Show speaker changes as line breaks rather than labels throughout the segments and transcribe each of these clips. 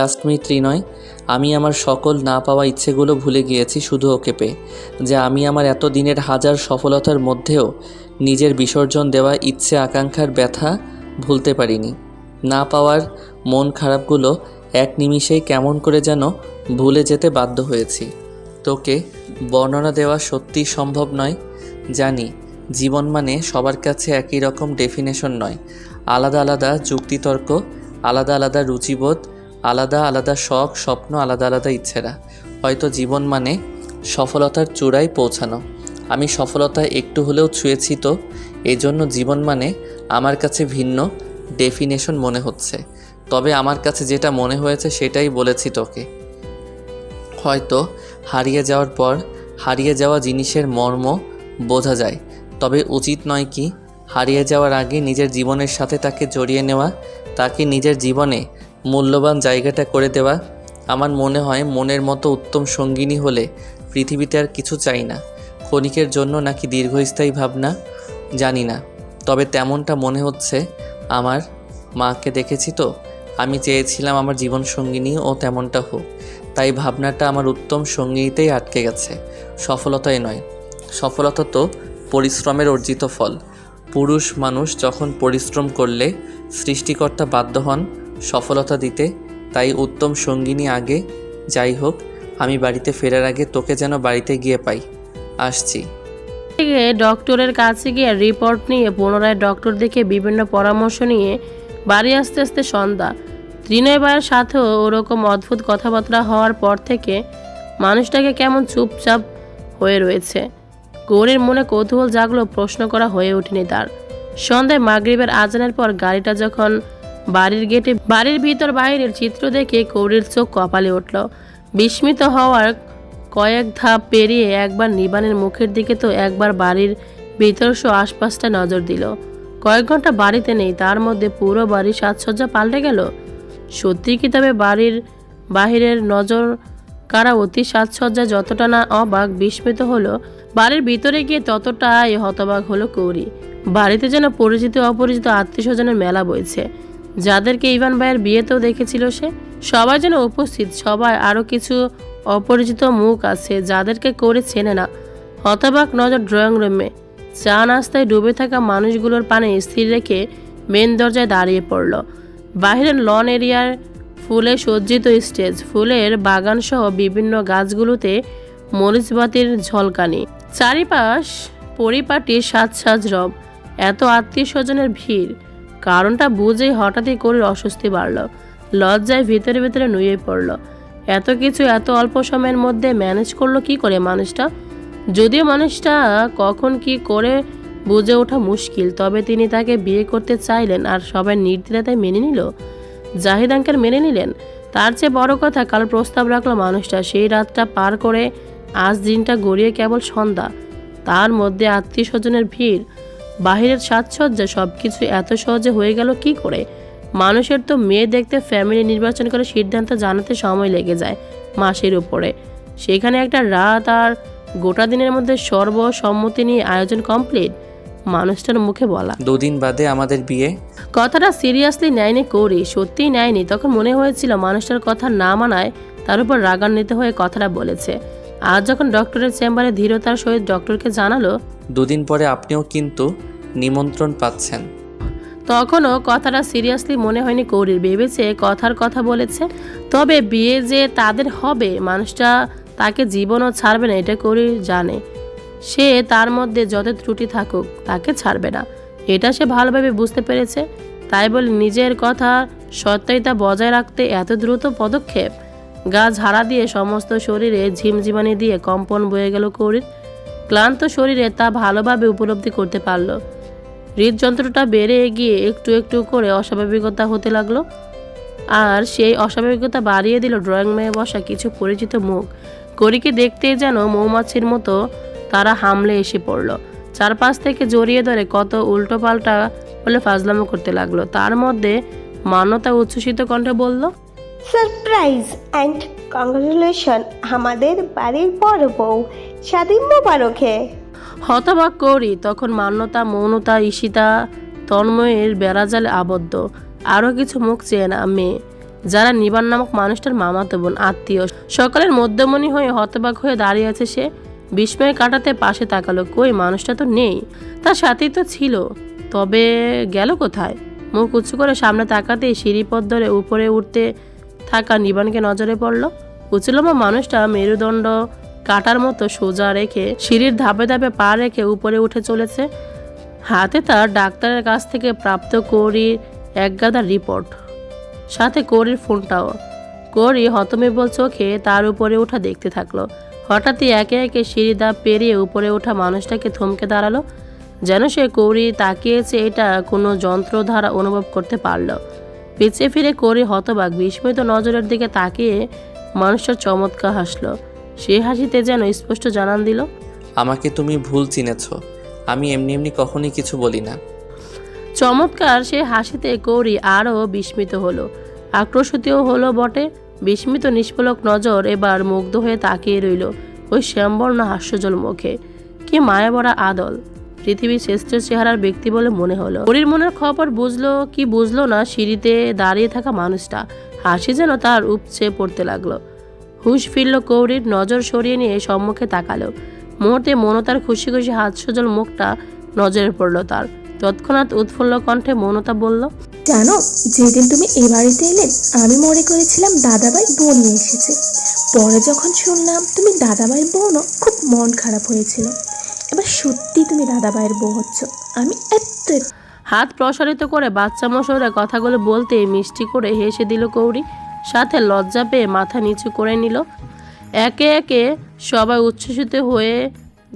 Trust me Trinoy আমি আমার সকল না পাওয়া ইচ্ছেগুলো ভুলে গিয়েছি শুধু ওকে পেয়ে। যে আমি আমার এত দিনের হাজার সফলতার মধ্যেও নিজের বিসর্জন দেওয়া ইচ্ছে আকাঙ্ক্ষার ব্যথা ভুলতে পারিনি। না পাওয়ার মন খারাপগুলো এক নিমিষেই কেমন করে যেন ভুলে যেতে বাধ্য হয়েছি। তোকে বর্ণনা দেওয়া সত্যিই সম্ভব নয়। জানি, জীবন মানে সবার কাছে একই রকম ডেফিনেশন নয়। আলাদা আলাদা যুক্তিতর্ক, আলাদা আলাদা রুচিবোধ আলাদা আলাদা শখ, স্বপ্ন, আলাদা আলাদা ইচ্ছেরা। হয়তো জীবন মানে সফলতার চূড়ায় পৌঁছানো। আমি সফলতা একটু হলেও ছুঁয়েছি তো, এজন্য জীবন মানে আমার কাছে ভিন্ন ডেফিনেশন মনে হচ্ছে। তবে আমার কাছে যেটা মনে হয়েছে সেটাই বলেছি তোকে। হয়তো হারিয়ে যাওয়ার পর হারিয়ে যাওয়া জিনিসের মর্ম বোঝা যায়, তবে উচিত নয় কি, হারিয়ে যাওয়ার আগে নিজের জীবনের সাথে তাকে জড়িয়ে নেওয়া, তাকে নিজের জীবনে মূল্যবান জায়গাটা করে দেওয়া। আমার মনে হয় মনের মতো উত্তম সঙ্গিনী হলে পৃথিবীতে আর কিছু চাই না। ক্ষণিকের জন্য নাকি দীর্ঘস্থায়ী ভাবনা? জানি না। তবে তেমনটা মনে হচ্ছে আমার মাকে দেখেছি তো। আমি চেয়েছিলাম আমার জীবন সঙ্গিনী ও তেমনটা হোক। তাই ভাবনাটা আমার উত্তম সঙ্গীতেই আটকে গেছে। সফলতাই নয়। সফলতা তো পরিশ্রমের অর্জিত ফল। পুরুষ মানুষ যখন পরিশ্রম করলে সৃষ্টিকর্তা বাধ্য হন সফলতা দিতে, তাই উত্তম সঙ্গিনী আগে। যাই হোক আমি বাড়িতে ফেরার আগে তোকে যেন বাড়িতে গিয়ে পাই। আসছি।
ডক্টরের কাছে গিয়ে রিপোর্ট নিয়ে, পুনরায় ডক্টর দেখে বিভিন্ন পরামর্শ নিয়ে বাড়ি আসতে আসতে সন্ধ্যা। ত্রিনয় ভাইয়ের সাথেও ওরকম অদ্ভুত কথাবার্তা হওয়ার পর থেকে মানুষটাকে কেমন চুপচাপ হয়ে রয়েছে। গৌরীর মনে কৌতূহল জাগলো প্রশ্ন করা হয়ে ওঠেনি তার। সন্ধ্যায় মাগরিবের আজানের পর গাড়িটা যখন বাড়ির গেটে বাড়ির ভিতর বাইরের চিত্র দেখে কৌরির চোখ কপালে উঠল। বিস্মিত হওয়ার কয়েক ধাপ পেরিয়ে একবার নিবানের মুখের দিকে তো একবার বাড়ির ভিতর সহ আশপাশটা নজর দিল। কয়েক ঘণ্টা বাড়িতে নেই, তার মধ্যে পুরো বাড়ির সাজসজ্জা পাল্টে গেল। সত্যি কি তবে বাড়ির বাহিরের নজর কারা অতি সাজসজ্জা যতটা না অবাক, বিস্মিত হলো। বাড়ির ভিতরে গিয়ে ততটাই হতবাক হলো কৌরি। বাড়িতে যেন পরিচিত অপরিচিত আত্মীয় স্বজনের মেলা বইছে। যাদেরকে ইভান ভাইয়ের বিয়েতেও দেখেছিল সে সবাই যেন উপস্থিত সবাই আরও কিছু অপরিচিত মুখ আছে যাদেরকে করে চেনে না। হতবাক নজর ড্রয়িং রুমে। চা নাস্তায় ডুবে থাকা মানুষগুলোর পানে স্থির রেখে মেন দরজায় দাঁড়িয়ে পড়ল। বাহিরের লন এরিয়ার ফুলে সজ্জিত স্টেজ, ফুলের বাগানসহ বিভিন্ন গাছগুলোতে মরিচবাতির ঝলকানি। চারিপাশ পরিপাটি সাজ সাজ রব, এত আত্মীয় স্বজনের ভিড়। কারণটা বুঝেই হঠাৎই করে অস্বস্তি বাড়ল। লজ্জায় ভিতরে ভিতরে নুয়ে পড়ল। এত কিছু এত অল্প সময়ের মধ্যে ম্যানেজ করল কি করে মানুষটা? যদিও মানুষটা কখন কি করে বুঝে ওঠা মুশকিল, তবে তিনি তাকে বিয়ে করতে চাইলেন আর সবাই নির্দ্বিধায় মেনে নিল। জাহিদ আঙ্কেল মেনে নিলেন। তার চেয়ে বড় কথা, কাল প্রস্তাব রাখল মানুষটা। সেই রাতটা পার করে আজ দিনটা গড়িয়ে কেবল সন্ধ্যা। তার মধ্যে আত্মীয় স্বজনের ভিড় বাহিরের সাজসজ্জা সব কিছু এত সহজে হয়ে গেল কি করে? মানুষের তো মেয়ে দেখতে ফ্যামিলি নির্বাচন করে সিদ্ধান্ত জানাতে সময় লেগে যায় মাসের উপরে। সেখানে একটা রাত আর গোটা দিনের মধ্যে সর্বসম্মতি নিয়ে আয়োজন কমপ্লিট মানুষটার মুখে বলা।
দুদিন বাদে আমাদের বিয়ে।
কথাটা সিরিয়াসলি নেয়নি করি সত্যিই নেয়নি। তখন মনে হয়েছিল মানুষটার কথা না মানায় তার উপর রাগান্বিত হয়ে কথাটা বলেছে। আজ যখন ডক্টরের চেম্বারে ধীরতার সহিত ডক্টরকে জানালো
দুদিন পরে আপনিও কিন্তু নিমন্ত্রণ পাচ্ছেন।
তখনও কথাটা সিরিয়াসলি মনে হয়নি কৌরির। ভেবেছে কথার কথা বলেছে, তবে বিয়ে যে তাদের হবে, মানুষটা তাকে জীবনও ছাড়বে না, এটা কৌরির জানে। সে তার মধ্যে যত ত্রুটি থাকুক, তাকে ছাড়বে না। এটা সে ভালোভাবে বুঝতে পেরেছে। তাই বলে নিজের কথা সত্যতা বজায় রাখতে এত দ্রুত পদক্ষেপ? গা ঝাড়া দিয়ে সমস্ত শরীরে ঝিমঝিমানি দিয়ে কম্পন বয়ে গেল কৌরির। ক্লান্ত শরীরে তা ভালোভাবে উপলব্ধি করতে পারল। হৃদযন্ত্রটা বেড়ে গিয়ে একটু একটু করে অস্বাভাবিকতা হতে লাগল। আর সেই অস্বাভাবিকতা বাড়িয়ে দিল ড্রয়িং রুমে বসা কিছু পরিচিত মুখ। করিকে দেখতেই যেন মৌমাছির মতো তারা হামলে এসে পড়ল। চারপাশ থেকে জড়িয়ে ধরে কত উল্টো পাল্টা বলে ফাজলামো করতে লাগল। তার মধ্যে মান্যতা উচ্ছ্বসিত কণ্ঠে বলল
সারপ্রাইজ অ্যান্ড কংগ্রাচুলেশন আমাদের বাড়ির বড় বউ। স্বাধীন মোবারকে
হতবাক করি, তখন মান্যতা, মৌনতা, ঈশিতা, তন্ময়ের বেড়াজালে আবদ্ধ। আরও কিছু মুখ চেয়ে না মেয়ে যারা নিবান নামক মানুষটার মামাতো বোন, আত্মীয়। সকালের মধ্যমণি হয়ে হতবাক হয়ে দাঁড়িয়ে আছে সে বিস্ময় কাটাতে পাশে তাকালো। কই, মানুষটা তো নেই। তার সাথেই তো ছিল। তবে গেল কোথায়? মুখ উঁচু করে সামনে তাকাতেই সিঁড়িপথ ধরে উপরে উঠতে থাকা নিবানকে নজরে পড়ল। উচলমা মানুষটা মেরুদণ্ড কাটার মতো সোজা রেখে সিঁড়ির ধাপে ধাপে পা রেখে উপরে উঠে চলেছে। হাতে তার ডাক্তারের কাছ থেকে প্রাপ্ত কৌরির একগাদা রিপোর্ট। সাথে করির ফোনটাও। কৌরি হতমেবল চোখে তার উপরে ওঠা দেখতে থাকল। হঠাৎই একে একে সিঁড়ি ধাপ পেরিয়ে উপরে ওঠা মানুষটাকে থমকে দাঁড়াল, যেন সে কৌরি তাকিয়েছে এটা কোনো যন্ত্র দ্বারা অনুভব করতে পারল। পিছিয়ে ফিরে কৌরি হতবাক বিস্মিত নজরের দিকে তাকিয়ে মানুষটার চমৎকার হাসলো। সে হাসিতে যেন স্পষ্ট জানান দিল
আমাকে তুমি ভুল চিনেছ। আমি এমনি এমনি কখনই কিছু বলি না।
চমৎকার সে হাসিতে কৌরি আরও বিস্মিত হলো। আক্রোশিতও হলো বটে। বিস্মিত নিষ্পলক নজর এবার মুগ্ধ হয়ে তাকিয়ে রইল ওই শ্যামবর্ণ হাস্যজল মুখে। কি মায়াবরা আদল। পৃথিবীর শ্রেষ্ঠ চেহারার ব্যক্তি বলে মনে হলো। কৌরির মনের খবর বুঝলো কি বুঝলো না সিঁড়িতে দাঁড়িয়ে থাকা মানুষটা। হাসি যেন তার উপচে পড়তে লাগল। হুশ ফিরল কৌরির নজর সরিয়ে নিয়ে সম্মুখে তাকালো। মুহূর্তে মনতার খুশি খুশি হাস্যজল মুখটা নজরে পড়ল তার। তৎক্ষণাৎ উৎফুল্ল কণ্ঠে মনতা বলল
জানো যেদিন তুমি এ বাড়িতে এলে আমি মনে করেছিলাম দাদাভাই বোন নিয়ে এসেছে। পরে যখন শুনলাম তুমি দাদাভাই বোনও খুব মন খারাপ হয়েছিল। এবার সত্যি তুমি দাদাবাইয়ের বউ হচ্ছ। আমি এত
হাত প্রসারিত করে বাচ্চা মশোরা কথাগুলো বলতে মিষ্টি করে হেসে দিল কৌরি সাথে লজ্জা পেয়ে মাথা নিচু করে নিল। একে একে সবাই উচ্ছ্বসিত হয়ে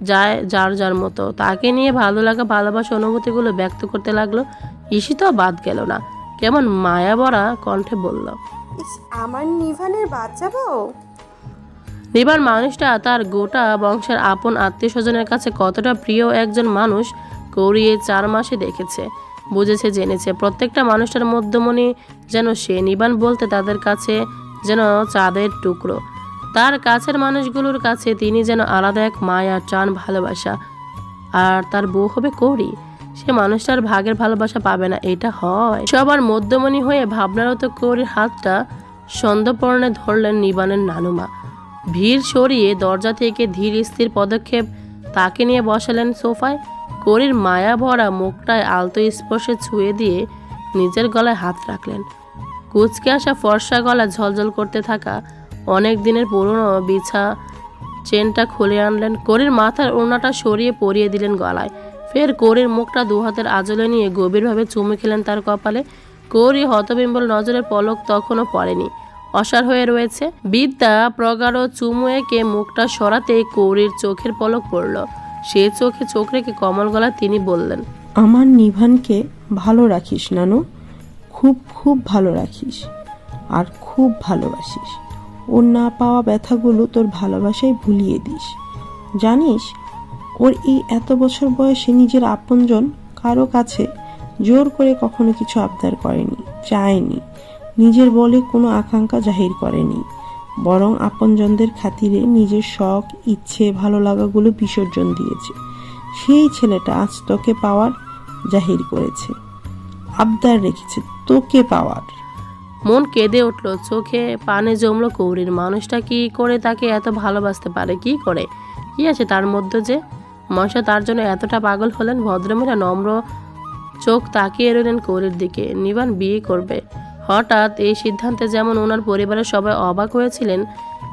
যায় যার যার মতো। তাকে নিয়ে ভালো লাগা ভালোবাসা অনুভূতিগুলো ব্যক্ত করতে লাগল। ঈশিতাও বাদ গেল না। কেমন মায়া ভরা কণ্ঠে বলল
ইস, আমার নিভানের বাচ্চা বউ
নিবার মানুষটা তার গোটা বংশের আপন আত্মীয় স্বজনের কাছে কতটা প্রিয় একজন মানুষ কৌরি চার মাসে দেখেছে। বুঝেছে, জেনেছে। প্রত্যেকটা মানুষটার মধ্যমণি যেন সে, নিবান বলতে তাদের কাছে যেন চাঁদের টুকরো। তার কাছের মানুষগুলোর কাছে তিনি যেন আলাদা এক মায়া টান ভালোবাসা। আর তার বউ হবে কৌরি? সে মানুষটার ভাগের ভালোবাসা পাবে না, এটা হয়। সবার মধ্যমণি হয়ে ভাবনারত কৌরির হাতটা সন্দপর্ণে ধরলেন নিবানের নানুমা। ভিড় সরিয়ে দরজা থেকে ধীর স্থির পদক্ষেপ তাকে নিয়ে বসালেন সোফায়। করির মায়া ভরা মুখটায় আলতো স্পর্শে ছুঁয়ে দিয়ে নিজের গলায় হাত রাখলেন। কুচকে আসা ফর্সা গলা ঝলঝল করতে থাকা অনেক দিনের পুরনো বিছা চেনটা খুলে আনলেন। করির মাথার ওড়নাটা সরিয়ে পরিয়ে দিলেন গলায়। ফের করির মুখটা দু হাতের আজলে নিয়ে গভীরভাবে চুমে খেলেন তার কপালে। কৌরি হতবিম্বল নজরের পলক তখনও পড়েনি। অসার হয়ে রয়েছে। বিদ্যা, প্রগাঢ় চুমু এঁকে মুখটা সরাতে কৌরির চোখের পলক পড়ল। সে চোখে চোখ রেখে কমল গলা তিনি বললেন,
আমার নিভানকে ভালো রাখিস, নানু। খুব খুব ভালো রাখিস। আর খুব ভালোবাসিস। ওর না পাওয়া ব্যথাগুলো তোর ভালোবাসায় ভুলিয়ে দিস। জানিস, ওর এই এত বছর বয়সে নিজের আপনজন কারও কাছে জোর করে কখনো কিছু আবদার করেনি, চায়নি। নিজের বলে কোনো আকাঙ্ক্ষা জাহির করেনি। বরং আপনজনদের খাতিরে নিজের শখ, ইচ্ছে, ভালো লাগাগুলো বিসর্জন দিয়েছে। সেই ছেলেটা আজ তোকে পাওয়ার জাহির করেছে। আবদার রেখেছে তোকে পাওয়ার।
মন কেঁদে উঠল, চোখে পানে জমলো কৌরির। মানুষটা কি করে তাকে এত ভালোবাসতে পারে? কি করে? কি আছে তার মধ্যে যে? মশা তার জন্য এতটা পাগল হলেন, ভদ্রমহিলা নম্র চোখ তাকিয়ে রইলেন কৌরির দিকে। নিবান বিয়ে করবে। হঠাৎ এই সিদ্ধান্তে যেমন ওনার পরিবারের সবাই অবাক হয়েছিলেন,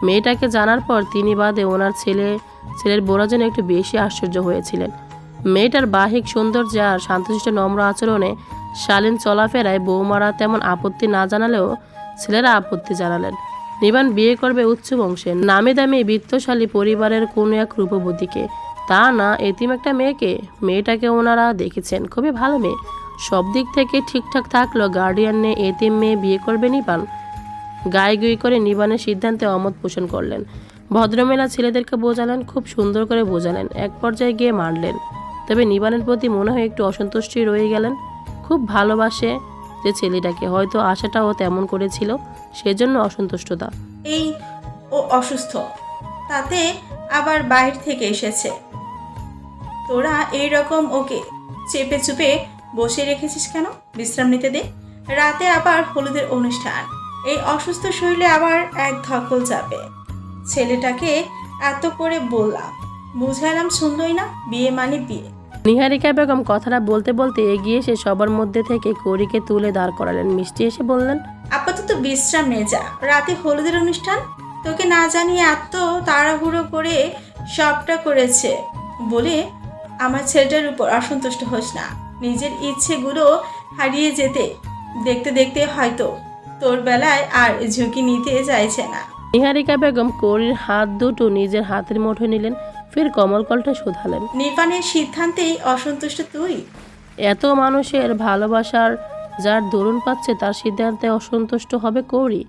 মেয়েটাকে জানার পর তিনি বাদে ওনার ছেলে, ছেলের বোরা যেন একটু বেশি আশ্চর্য হয়েছিলেন। মেয়েটার বাহিক সৌন্দর্য আর শান্তশিষ্ট নম্র আচরণে শালীন চলাফেরায় বৌমারা তেমন আপত্তি না জানালেও ছেলেরা আপত্তি জানালেন। নিবান বিয়ে করবে উচ্চ বংশের নামি দামি বৃত্তশালী পরিবারের কোনো এক রূপবতীকে। তা না, এতিম একটা মেয়েকে। মেয়েটাকে ওনারা দেখেছেন। খুবই ভালো মেয়ে। সব দিক থেকে ঠিকঠাক থাকল গার্ডিয়ান নিয়ে এতিম মেয়ে বিয়ে করবে নিবান গায়ে গুই করে নিবানের সিদ্ধান্তে অমত পোষণ করলেন। ভদ্রমেলা ছেলেদেরকে বোঝালেন, খুব সুন্দর করে বোঝালেন, এক পর্যায়ে গিয়ে মানলেন তবে নিবানের প্রতি মনে হয় একটু অসন্তুষ্টি রয়ে গেলেন। খুব ভালোবাসে যে ছেলেটাকে, হয়তো আশাটাও তেমন করেছিল, সেজন্য অসন্তুষ্টতা।
এই ও অসুস্থ, তাতে আবার বাইরে থেকে এসেছে। তোরা এই রকম ওকে চেপে চুপে বসে রেখেছিস কেন? বিশ্রাম নিতে দে। রাতে আবার হলুদের অনুষ্ঠান। এই অসুস্থ শরীরে আবার এক ধকল যাবে ছেলেটাকে এত করে বললাম। বুঝালাম শুনলই না বিয়ে মানে বিয়ে।
নিহারিকা বেগম কথাটা বলতে বলতে এগিয়ে এসে সবার মধ্যে থেকে কৌরিকে তুলে দাঁড় করালেন। মিষ্টি এসে বললেন
আপাতত বিশ্রাম নে যা। রাতে হলুদের অনুষ্ঠান? তোকে না জানিয়ে এত তাড়াহুড়ো করে সবটা করেছে বলে আমার ছেলেটার উপর অসন্তুষ্ট হোস না। নিজের ইচ্ছেগুলো হারিয়ে যেতে দেখতে দেখতে হয়তো তোর বেলায় আর ঝুঁকি নিতে চাইছে না।
নিহারিকা বেগম কৌরির হাত দুটো নিজের হাতের মুঠো নিলেন ফের কমল কলটা শোধালেন।
নির্বাণের সিদ্ধান্তেই অসন্তুষ্ট তুই।
এত মানুষের ভালোবাসার যার দরুন পাচ্ছে তার সিদ্ধান্তে অসন্তুষ্ট হবে কৌরি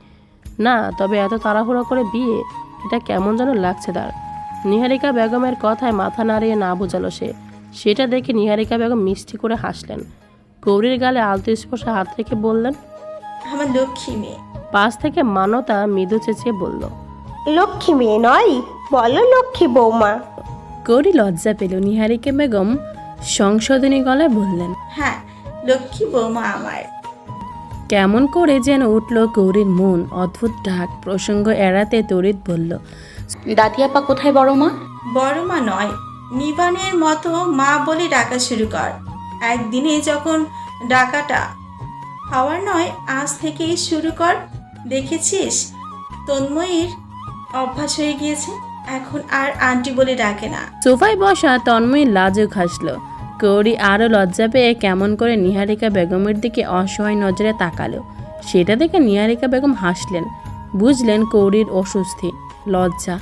না তবে এত তাড়াহুড়ো করে বিয়ে এটা কেমন যেন লাগছে তার। নিহারিকা বেগমের কথায় মাথা নাড়িয়ে না বোঝালো সে। সেটা দেখে নিহারিকা বেগম মিষ্টি করে হাসলেন। কৌরির গালে আলতো স্পর্শে হাত রেখে বললেন
আমার লক্ষ্মী মেয়ে।
পাশ থেকে মানতা মৃদু চেঁচিয়ে বলল
লক্ষ্মী মেয়ে নয় বলো লক্ষ্মী বৌমা।
গৌরী লজ্জা পেল নিহারিকা বেগম সংশোধনী গলায় বললেন
হ্যাঁ লক্ষ্মী বৌমা আমার।
কেমন করে যেন উঠল কৌরির মন অদ্ভুত ডাক প্রসঙ্গ এড়াতে তড়িৎ বলল
দাদিয়াপা কোথায় বড় মা
বড় মা নয় নিবানের মতো মা বলে ডাকা শুরু কর। একদিনে যখন ডাকাটা হওয়ার নয়, আজ থেকেই শুরু কর। দেখেছিস? তন্ময়ীর অভ্যাস হয়ে গিয়েছে। এখন আর আন্টি বলে ডাকে না।
সোফায় বসা তন্ময় লাজুক হাসল। কৌরি আরও লজ্জা পেয়ে কেমন করে নিহারিকা বেগমের দিকে অসহায় নজরে তাকালো। সেটা দেখে নিহারিকা বেগম হাসলেন। বুঝলেন কৌরির অস্বস্তি, লজ্জা।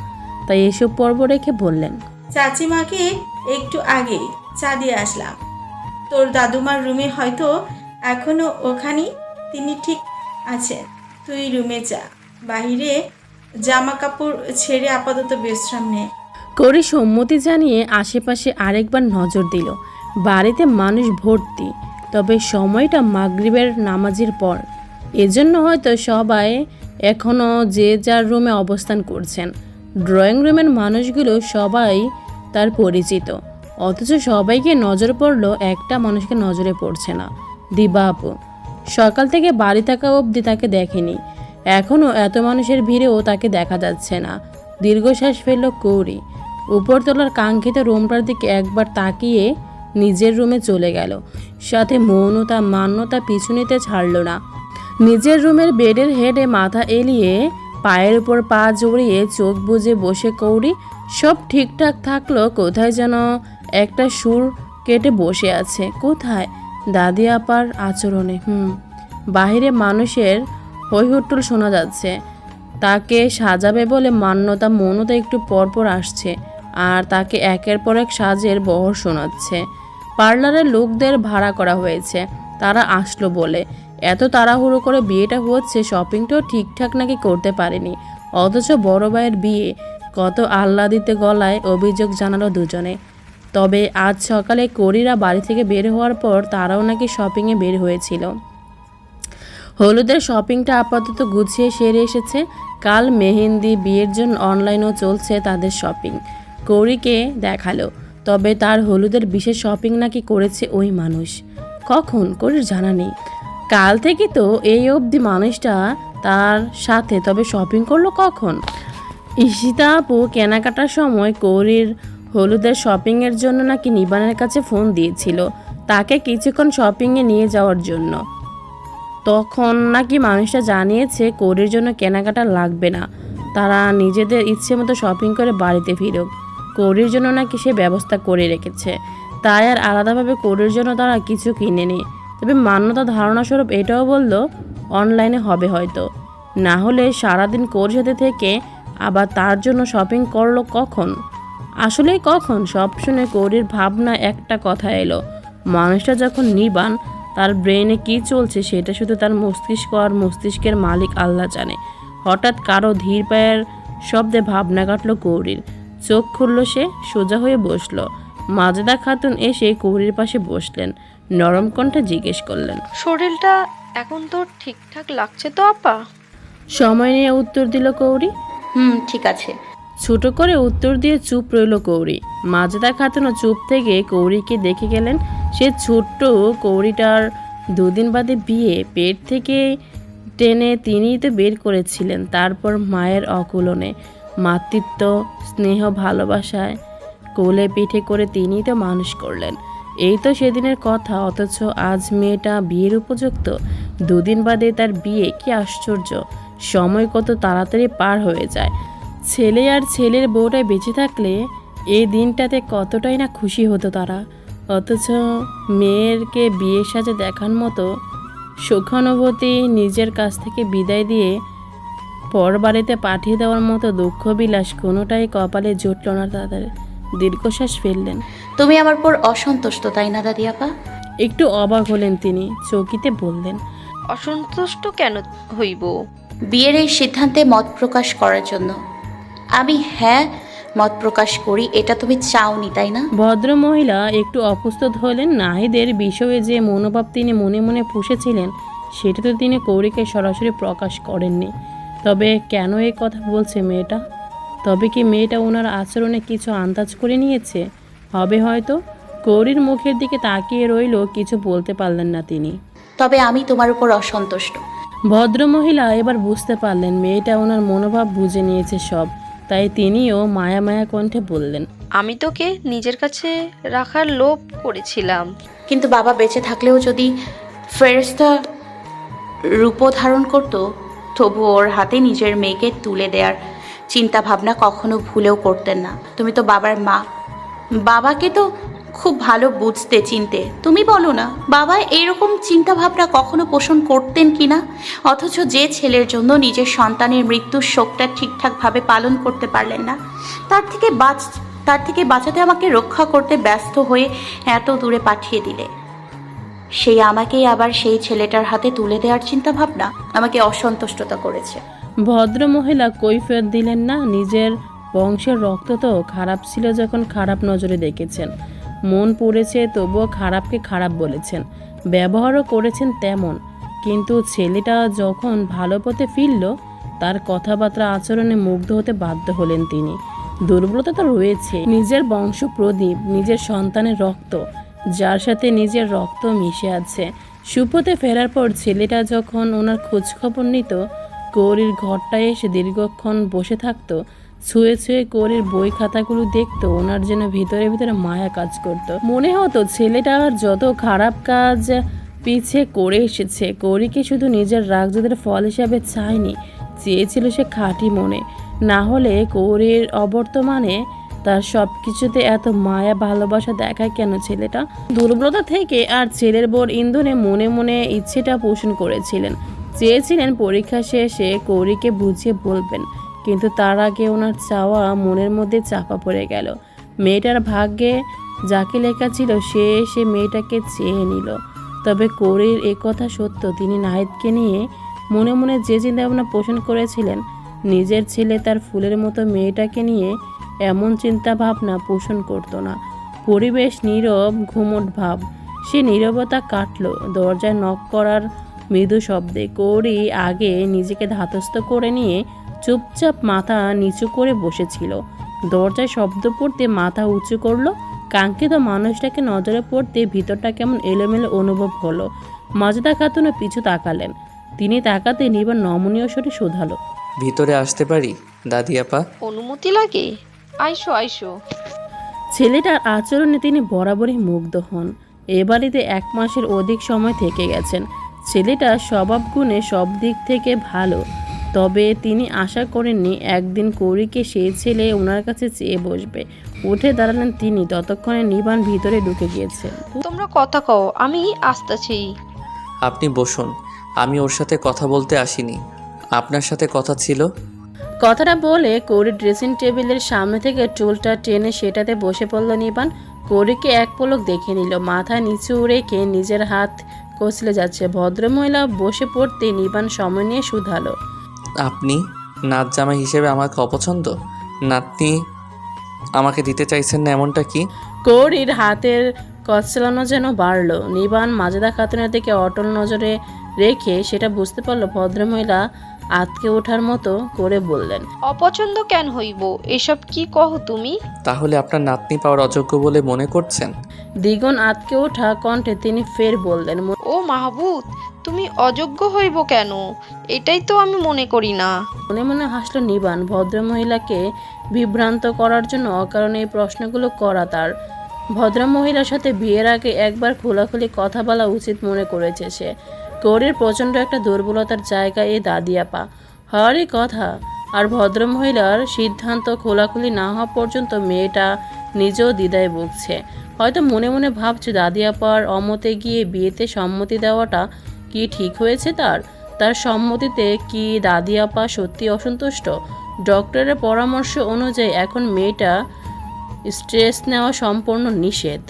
তাই এসব পর্ব রেখে বললেন
চাচিমাকে একটু আগেই চা দিয়ে আসলাম। তোর দাদুমার রুমে হয়তো এখনও ওখানেই তিনি ঠিক আছেন। তুই রুমে যা, বাইরে জামা কাপড় ছেড়ে আপাতত বিশ্রাম নে।
কৌরি সম্মতি জানিয়ে আশেপাশে আরেকবার নজর দিল। বাড়িতে মানুষ ভর্তি, তবে সময়টা মাগরিবের নামাজের পর। এজন্য হয়তো সবাই এখনও যে যার রুমে অবস্থান করছেন। ড্রয়িং রুমের মানুষগুলো সবাই তার পরিচিত। অথচ সবাইকে নজর পড়ল একটা মানুষকে নজরে পড়ছে না। দিবা আপু, সকাল থেকে বাড়ি থাকা অবধি তাকে দেখেনি। এখনও এত মানুষের ভিড়েও তাকে দেখা যাচ্ছে না। দীর্ঘশ্বাস ফেলল কৌরি উপরতলার কাঙ্ক্ষিত রুমটার দিকে একবার তাকিয়ে নিজের রুমে চলে গেল। সাথে মৌনতা, মান্যতা পিছু নিতে ছাড়ল না। নিজের রুমের বেডের হেডে মাথা এলিয়ে পায়ের উপর পা জড়িয়ে চোখ বুজে বসে কৌরি সব ঠিকঠাক থাকল কোথায় যেন একটা সুর কেটে বসে আছে। কোথায়? দাদি আপার আচরণে, হুম। বাহিরে মানুষের হৈহুট্টুল শোনা যাচ্ছে। তাকে সাজাবে বলে মান্যতা, মনতা একটু পরপর আসছে আর তাকে একের পর এক সাজের বহর শোনাচ্ছে। পার্লারের লোকদের ভাড়া করা হয়েছে, তারা আসলো বলে। এত তাড়াহুড়ো করে বিয়েটা হচ্ছে শপিংটাও ঠিকঠাক নাকি করতে পারেনি। অথচ বড় ভাইয়ের বিয়ে, কত আহ্লাদিতে গলায় অভিযোগ জানালো দুজনে। তবে আজ সকালে করিরা বাড়ি থেকে বের হওয়ার পর তারাও নাকি শপিংয়ে বের হয়েছিল। হলুদের শপিংটা আপাতত গুছিয়ে সেরে এসেছে। কাল মেহেন্দি বিয়ের জন্য অনলাইনেও চলছে তাদের শপিং কৌরিকে দেখাল, তবে তার হলুদের বিশেষ শপিং নাকি করেছে ওই মানুষ। কখন? করির জানা নেই। কাল থেকে তো এই অবধি মানুষটা তার সাথে, তবে শপিং করল কখন? ঈশিতা আপু কেনাকাটার সময় কৌরির হলুদের শপিংয়ের জন্য নাকি নিবানের কাছে ফোন দিয়েছিল, তাকে কিছুক্ষণ শপিংয়ে নিয়ে যাওয়ার জন্য। তখন নাকি মানুষটা জানিয়েছে কোরের জন্য কেনাকাটা লাগবে না, তারা নিজেদের ইচ্ছে মতো শপিং করে বাড়িতে ফিরুক। কোরের জন্য নাকি সে ব্যবস্থা করে রেখেছে, তাই আর আলাদাভাবে কোরের জন্য তারা কিছু কিনেনি। তবে মান্যতা ধারণাস্বরূপ এটাও বলল, অনলাইনে হবে হয়তো। না হলে সারাদিন কোর থেকে আবার তার জন্য শপিং করল কখন? আসলেই কখন? সব শুনে কৌরির ভাবনা একটা কথা এলো। মানুষটা যখন নিবান তার ব্রেনে কি চলছে সেটা শুধু তার মস্তিষ্ক আর মস্তিষ্কের মালিক আল্লাহ জানে। হঠাৎ কারও ধীর পায়ের শব্দে ভাবনা কাটলো কৌরির। চোখ খুলল সে, সোজা হয়ে বসল। মাজেদা খাতুন এসে কৌরির পাশে বসলেন। নরম কণ্ঠে জিজ্ঞেস করলেন
শরীরটা এখন তো ঠিকঠাক লাগছে তো আপা?
সময় নিয়ে উত্তর দিল কৌরি
হুম ঠিক আছে।
ছোট করে উত্তর দিয়ে চুপ রইল কৌরি মাজেদা খাতুনও চুপ থেকে কৌরিকে দেখে গেলেন সে ছোট্ট কৌরিটার দুদিন বাদে বিয়ে। পেট থেকে টেনে তিনিই তো বের করেছিলেন তারপর মায়ের অকুলনে। মাতৃত্ব স্নেহ ভালোবাসায় কোলে পিঠে করে তিনিই তো মানুষ করলেন। এই তো সেদিনের কথা, অথচ আজ মেয়েটা বিয়ের উপযুক্ত। দুদিন বাদে তার বিয়ে, কি আশ্চর্য। সময় কত তাড়াতাড়ি পার হয়ে যায়। ছেলে আর ছেলের বউটাই বেঁচে থাকলে এই দিনটাতে কতটাই না খুশি হতো তারা। অথচ মেয়েরকে বিয়ের সাজে দেখার মতো সুখানুভূতি নিজের কাছ থেকে বিদায় দিয়ে পর বাড়িতে পাঠিয়ে দেওয়ার মতো দুঃখ বিলাস কোনোটাই কপালে জুটল না তাদের। দীর্ঘশ্বাস ফেললেন।
তুমি আমার পর অসন্তুষ্ট তাই না দাদি আপা?
একটু অবাক হলেন তিনি চৌকিতে বললেন
অসন্তুষ্ট কেন হইব?
বিয়ের এই সিদ্ধান্তে মত প্রকাশ করার জন্য। আমি হ্যাঁ মত প্রকাশ করি এটা তুমি চাওনি তাই না?
ভদ্রমহিলা একটু অপ্রস্তুত হলেন নাহিদের বিষয়ে যে মনোভাব তিনি মনে মনে পুষেছিলেন সেটা তো তিনি কৌরিকে সরাসরি প্রকাশ করেননি। তবে কেন এই কথা বলছে মেয়েটা? তবে কি মেয়েটা ওনার আচরণে কিছু আন্দাজ করে নিয়েছে? হবে হয়তো। কৌরির মুখের দিকে তাকিয়ে রইল কিছু বলতে পারলেন না তিনি।
তবে আমি তোমার উপর অসন্তুষ্ট।
ভদ্রমহিলা এবার বুঝতে পারলেন মেয়েটা ওনার মনোভাব বুঝে নিয়েছে সব। তাই তিনিও মায়া মায়া কণ্ঠে বললেন
আমি তোকে নিজের কাছে রাখার লোভ করেছিলাম।
কিন্তু বাবা বেঁচে থাকলেও যদি ফেরেস্তা রূপ ধারণ করত তবু ওর হাতে নিজের মেয়েকে তুলে দেওয়ার চিন্তা ভাবনা কখনো ভুলেও করতেন না। তুমি তো বাবার মা। বাবাকে তো খুব ভালো বুঝতে, চিনতে। তুমি বলো না, বাবা এরকম চিন্তা ভাবনা কখনো পোষণ করতেন কি না? অথচ যে ছেলের জন্য নিজের সন্তানের মৃত্যুর শোকটা ঠিকঠাকভাবে পালন করতে পারলেন না, তার থেকে বাঁচ, তার থেকে বাঁচাতে আমাকে রক্ষা করতে ব্যস্ত হয়ে এত দূরে পাঠিয়ে দিলে। সেই আমাকেই আবার সেই ছেলেটার হাতে তুলে দেওয়ার চিন্তা ভাবনা আমাকে অসন্তুষ্টতা করেছে।
ভদ্রমহিলা কৈফিয়ত দিলেন না। নিজের বংশের রক্ত তো খারাপ ছিল যখন খারাপ নজরে দেখেছেন। মন পড়েছে তবুও খারাপকে খারাপ বলেছেন। ব্যবহারও করেছেন তেমন। কিন্তু ছেলেটা যখন ভালো পথে ফিরল, তার কথাবার্তা আচরণে মুগ্ধ হতে বাধ্য হলেন তিনি। দুর্বলতা তো রয়েছে। নিজের বংশ প্রদীপ নিজের সন্তানের রক্ত, যার সাথে নিজের রক্ত মিশে আছে। সুপথে ফেরার পর ছেলেটা যখন ওনার খোঁজখবর নিত কৌরির ঘরটায় এসে দীর্ঘক্ষণ বসে থাকতো, ছুঁয়ে ছুঁয়ে কৌরির বই খাতাগুলো দেখতো, ওনার যেন ভিতরে ভিতরে মায়া কাজ করত। মনে হতো ছেলেটা আর যত খারাপ কাজ পিছে করে এসেছে, কৌরিকে শুধু নিজের রাগজদের ফল হিসাবে চায়নি, চেয়েছিল সে খাঁটি মনে। না হলে কৌরির অবর্তমানে তার সব কিছুতে এত মায়া ভালোবাসা দেখায় কেন ছেলেটা? দুর্বলতা থেকে আর ছেলের বোর ইন্ধনে মনে মনে ইচ্ছেটা পোষণ করেছিলেন। চেয়েছিলেন পরীক্ষা শেষে কৌরিকে বুঝিয়ে বলবেন, কিন্তু তার আগে ওনার চাওয়া মনের মধ্যে চাপা পড়ে গেল। মেয়েটার ভাগ্যে যাকে লেখা ছিল সে এসে মেয়েটাকে চেয়ে নিল। তবে কৌরির কথা সত্য, তিনি নাহিদকে নিয়ে মনে মনে যে চিন্তাভাবনা পোষণ করেছিলেন, নিজের ছেলে তার ফুলের মতো মেয়েটাকে নিয়ে এমন চিন্তা ভাবনা পোষণ করতো না। পরিবেশ নীরব, ঘুমট ভাব। সে নীরবতা কাটলো, দরজায় নক করার মৃদু শব্দে কৌরি আগে নিজেকে ধাতস্থ করে নিয়ে চুপচাপ মাথা নিচু করে বসেছিল। দরজায় শব্দ পড়তে মাথা উঁচু করল। কাঙ্ক্ষিত মানুষটাকে নজরে পড়তে ভিতরটা কেমন এলোমেলো অনুভব হলো। মাজদা খাতুনও পিছু তাকালেন। তিনি তাকাতে নিবার নমনীয় স্বরে শোধালো।
ভিতরে আসতে পারি? দাদি আপা?
অনুমতি লাগে? আইসো আইসো।
ছেলেটার আচরণে তিনি বরাবরই মুগ্ধ হন। এ বাড়িতে এক মাসের অধিক সময় থেকে গেছেন। ছেলেটা স্বভাব গুণে সব দিক থেকে ভালো। তবে তিনি আশা করেননি একদিন কৌরিকে সেই ছেলে ওনার কাছে চেয়ে বসবে। উঠে দাঁড়ালেন তিনি। ততক্ষণে নিবান ভিতরে ঢুকে গিয়েছেন
তোমরা কথা কও আমি আসতেছি
আপনি বসুন। আমি ওর সাথে কথা বলতে আসিনি। আপনার সাথে কথা ছিল?
কথাটা বলে কৌরি ড্রেসিং টেবিলের সামনে থেকে টুলটা টেনে সেটাতে বসে পড়ল নিবান। কৌরিকে এক পলক দেখে নিল। মাথা নিচু রেখে নিজের হাত কচলে যাচ্ছে। ভদ্রমহিলা বসে পড়তে নিবান সময় নিয়ে শুধালো।
আপনি নাত জামাই হিসেবে আমাকে অপছন্দ? নাতনি আমাকে দিতে চাইছেন না এমনটা কি?
কৌরির হাতের কচলানো যেন বাড়লো। নিবান মাজেদা খাতুনের দিকে অটল নজরে রেখে সেটা বুঝতে পারল ভদ্রমহিলা আতকে ওঠার মতো করে বললেন
অপছন্দ কেন হইব? এসব কি কহ তুমি?
তাহলে আপনার নাতনি পাওয়ার অযোগ্য বলে মনে করছেন?
দ্বিগুণ আতকে ওঠা কণ্ঠে তিনি ফের বললেন
ও মাহবুব তুমি অযোগ্য হইব কেন? এটাই তো আমি মনে করি না।
মনে মনে হাসলো নিবান ভদ্রমহিলাকে বিভ্রান্ত করার জন্য অকারণে এই প্রশ্নগুলো করা তার। ভদ্রমহিলার সাথে বিয়ের আগে একবার খোলাখুলি কথা বলা উচিত মনে করেছে সে। গৌরীর প্রচণ্ড একটা দুর্বলতার জায়গা এই দাদিয়াপা। হওয়ারই কথা, আর ভদ্রমহিলার সিদ্ধান্ত খোলাখুলি না হওয়া পর্যন্ত মেয়েটা নিজেও দ্বিধায় ভুগছে। হয়তো মনে মনে ভাবছে দাদিয়াপার অমতে গিয়ে বিয়েতে সম্মতি দেওয়াটা কি ঠিক হয়েছে তার? তার সম্মতিতে কি দাদিয়াপা সত্যি অসন্তুষ্ট? ডক্টরের পরামর্শ অনুযায়ী এখন মেয়েটা স্ট্রেস নেওয়া সম্পূর্ণ নিষেধ।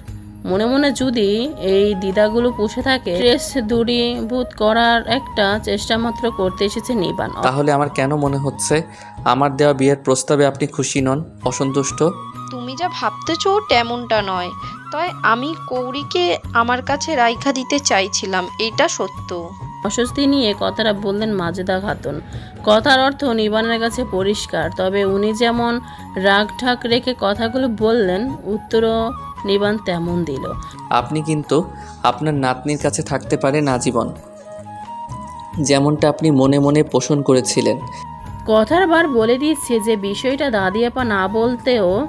মনে মনে যদি এই দ্বিধাগুলো পুষে থাকে স্ট্রেস দূরীভূত করার একটা চেষ্টা মাত্র করতে এসেছে নিবান
তাহলে আমার কেন মনে হচ্ছে? আমার দেওয়া বিয়ের প্রস্তাবে আপনি খুশি নন অসন্তুষ্ট?
তুমি যা ভাবতেছো তেমনটা নয়। তাই আমি কৌরিকে আমার কাছে রাইখা দিতে চাইছিলাম এটা সত্য।
অস্বস্তি নিয়ে কথাটা বললেন মাজেদা খাতুন। কথার অর্থ নিবানের কাছে পরিষ্কার তবে উনি যেমন রাগ ঠাক রেখে কথাগুলো বললেন উত্তরও নিবান তেমন দিল।
আপনি কিন্তু আপনার নাতনির কাছে থাকতে পারেন আজীবন। যেমনটা আপনি মনে মনে পোষণ করেছিলেন।
কথার বার বলে দিচ্ছে যে বিষয়টা দাদিয়াপা না বলতেও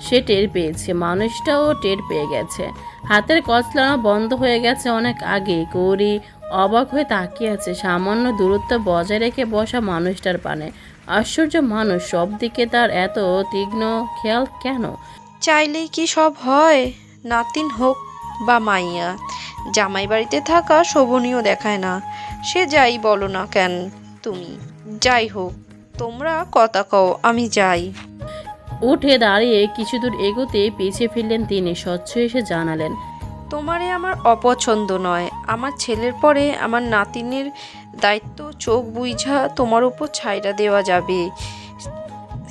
সে টের পেয়েছে। মানুষটাও টের পেয়ে গেছে। হাতের কচলানো বন্ধ হয়ে গেছে অনেক আগে গৌরী অবাক হয়ে তাকিয়ে আছে। সামান্য দূরত্ব বজায় রেখে বসা মানুষটার পানে। আশ্চর্য মানুষ সব দিকে তার এত তীক্ষ্ণ খেয়াল কেন?
চাইলেই কি সব হয়? নাতিন হোক বা মাইয়া জামাই বাড়িতে থাকা শোভনীয় দেখায় না। সে যাই বলো না কেন তুমি? যাই হোক তোমরা কথা কও আমি যাই।
উঠে দাঁড়িয়ে কিছু দূর এগোতে পিছিয়ে ফিরলেন তিনি স্বচ্ছ এসে জানালেন
তোমারে আমার অপছন্দ নয়। আমার ছেলের পরে আমার নাতিনের দায়িত্ব চোখ বুঝা তোমার উপর ছাইরা দেওয়া যাবে।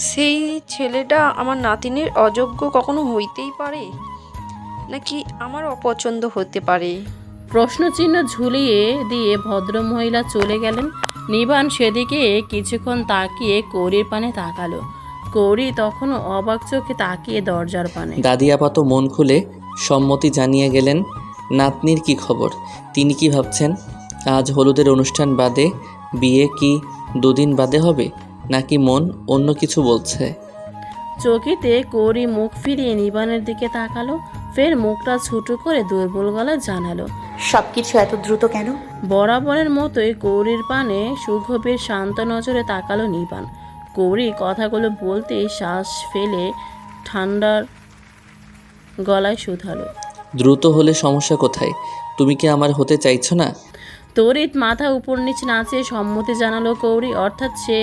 সেই ছেলেটা আমার নাতিনের অযোগ্য কখনো হইতেই পারে? নাকি আমার অপছন্দ হতে পারে?
প্রশ্নচিহ্ন ঝুলিয়ে দিয়ে ভদ্রমহিলা চলে গেলেন। নিবান সেদিকে কিছুক্ষণ তাকিয়ে কৌরির পানে তাকালো। কৌরি তখনও অবাক চোখে তাকিয়ে দরজার পানে।
দাদি আপাত মন খুলে সম্মতি জানিয়ে গেলেন নাতনির কি খবর? তিনি কি ভাবছেন আজ হলুদের অনুষ্ঠান বাদে বিয়ে কি দুদিন বাদে হবে? নাকি মন অন্য কিছু বলছে?
চকিতে কৌরি মুখ ফিরিয়ে নিবানের দিকে তাকালো ফের মুখটা ছোটো করে দুর্বল গলায় জানালো।
সবকিছু এত দ্রুত কেন?
বরাবরের মতোই কৌরির পানে সুগভীর শান্ত নজরে তাকালো নিবান। কৌরি কথাগুলো বলতেই শ্বাস ফেলে ঠান্ডার গলায় শুধালো।
দ্রুত হলে সমস্যা কোথায়? তুমি কি আমার হতে চাইছো না?
তরিত মাথা উপর নিচ নাচে সম্মতি জানালো কৌরি অর্থাৎ সে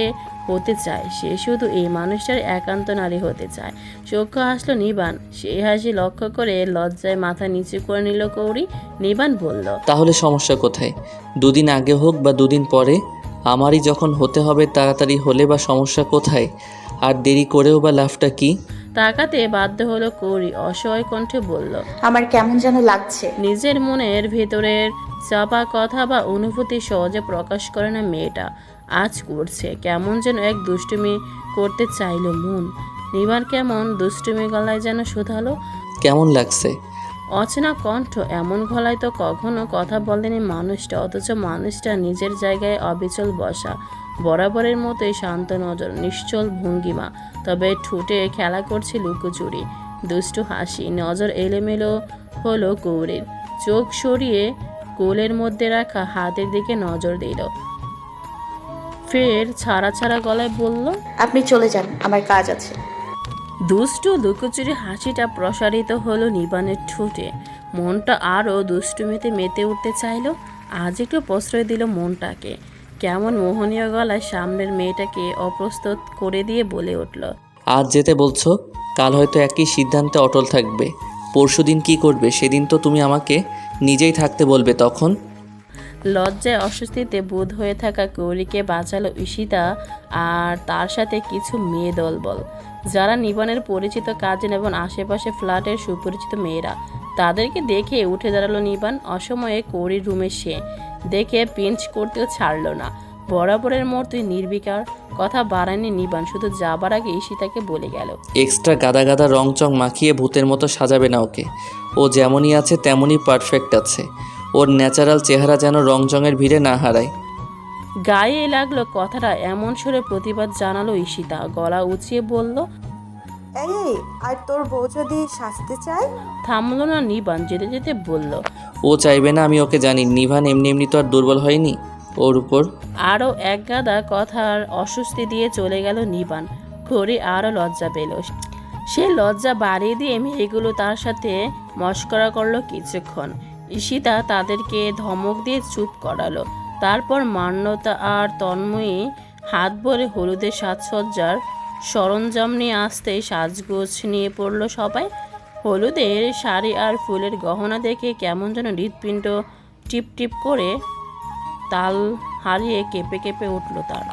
হতে চায়। সে শুধু এই মানুষটার একান্ত নারী হতে চায়। চক্ষু হাসলো নিবান। সেই হাসি লক্ষ্য করে লজ্জায় মাথা নিচু করে নিল কৌরি নিবান বলল
তাহলে সমস্যা কোথায়? দুদিন আগে হোক বা দুদিন পরে আমারই যখন হতে হবে তাড়াতাড়ি হলে বা সমস্যা কোথায়? আর দেরি করেও বা লাভটা কি?
তাকাতে বাধ্য হলো কৌরি অসহায় কণ্ঠে বলল
আমার কেমন যেন লাগছে।
নিজের মনের ভেতরের চাপা কথা বা অনুভূতি সহজে প্রকাশ করে না মেয়েটা। আজ করছে। কেমন যেন এক দুষ্টুমি করতে চাইলো মন। নিবার কেমন দুষ্টুমি গলায় যেন শোধালো?
কেমন লাগছে?
অচেনা কণ্ঠ এমন গলায় তো কখনো কথা বলেনি মানুষটা অথচ মানুষটা নিজের জায়গায় অবিচল বসা। বরাবরের মতোই শান্ত নজর নিশ্চল ভঙ্গিমা। তবে ঠুটে খেলা করছে লুকোচুরি দুষ্টু হাসি নজর এলোমেলো হলো কৌরের চোখ সরিয়ে কোলের মধ্যে রাখা হাতের দিকে নজর দিল। ফের ছাড়া ছাড়া গলায় বলল
আপনি চলে যান আমার কাজ আছে।
দুষ্টু লুকোচুরি হাসিটা প্রসারিত হলো নিবানের ঠোঁটে। মনটা আরও দুষ্টুমিতে মেতে উঠতে চাইলো আজ একটু প্রশ্রয় দিল মনটাকে। কেমন মোহনীয় গলায় সামনের মেয়েটাকে অপ্রস্তুত করে দিয়ে বলে উঠল
আজ যেতে বলছো? কাল হয়তো একই সিদ্ধান্তে অটল থাকবে। পরশুদিন কি করবে? সেদিন তো তুমি আমাকে নিজেই থাকতে বলবে তখন
লজ্জায় অস্বস্তিতে বোধ হয়ে থাকা গৌরীকে বাঁচালো ঈশিতা আর তার সাথে কিছু মেয়ে দলবল। যারা নিবানের পরিচিত কাজিন এবং আশেপাশে ফ্ল্যাটের সুপরিচিত মেয়েরা। তাদেরকে দেখে উঠে দাঁড়াল নিবান। অসময়ে কৌরির রুমে সে। দেখে পিঞ্চ করতেও ছাড়লো না। বরাবরের মতোই নির্বিকার। কথা বাড়ায়নি নিবান। শুধু যাবার আগে ঈশিতাকে বলে গেল।
এক্সট্রা গাদা গাদা রং চং মাখিয়ে ভূতের মতো সাজাবে না ওকে। ও যেমনই আছে, তেমনই পারফেক্ট আছে। ওর ন্যাচারাল চেহারা যেন রংচঙের ভিড়ে না হারায়।
গায়ে লাগল কথাটা এমন সুরে প্রতিবাদ জানালো ঈশিতা। গলা উঁচিয়ে বলল
এই আর তোর বউ যদি শাস্তি চায়?
থামলো না নিবান যেতে যেতে বলল
ও চাইবে না আমি ওকে জানি নিভান এমনি এমনি তো আর দুর্বল হয়নি ওর উপর।
আরও এক গাদা কথার অস্বস্তি দিয়ে চলে গেল নিবান। ঘড়ি আরও লজ্জা পেল। সে লজ্জা বাড়িয়ে দিয়ে মেয়েগুলো তার সাথে মস্করা করল কিছুক্ষণ। ঈশিতা তাদেরকে ধমক দিয়ে চুপ করালো। তারপর মান্যতা আর তন্ময়ী হাত ভরে হলুদের সাজসজ্জার সরঞ্জাম নিয়ে আসতে সাজগোজ নিয়ে পড়ল সবাই। হলুদের শাড়ি আর ফুলের গহনা দেখে কেমন যেন হৃৎপিণ্ড টিপ টিপ করে তাল হারিয়ে কেঁপে কেঁপে উঠল তার।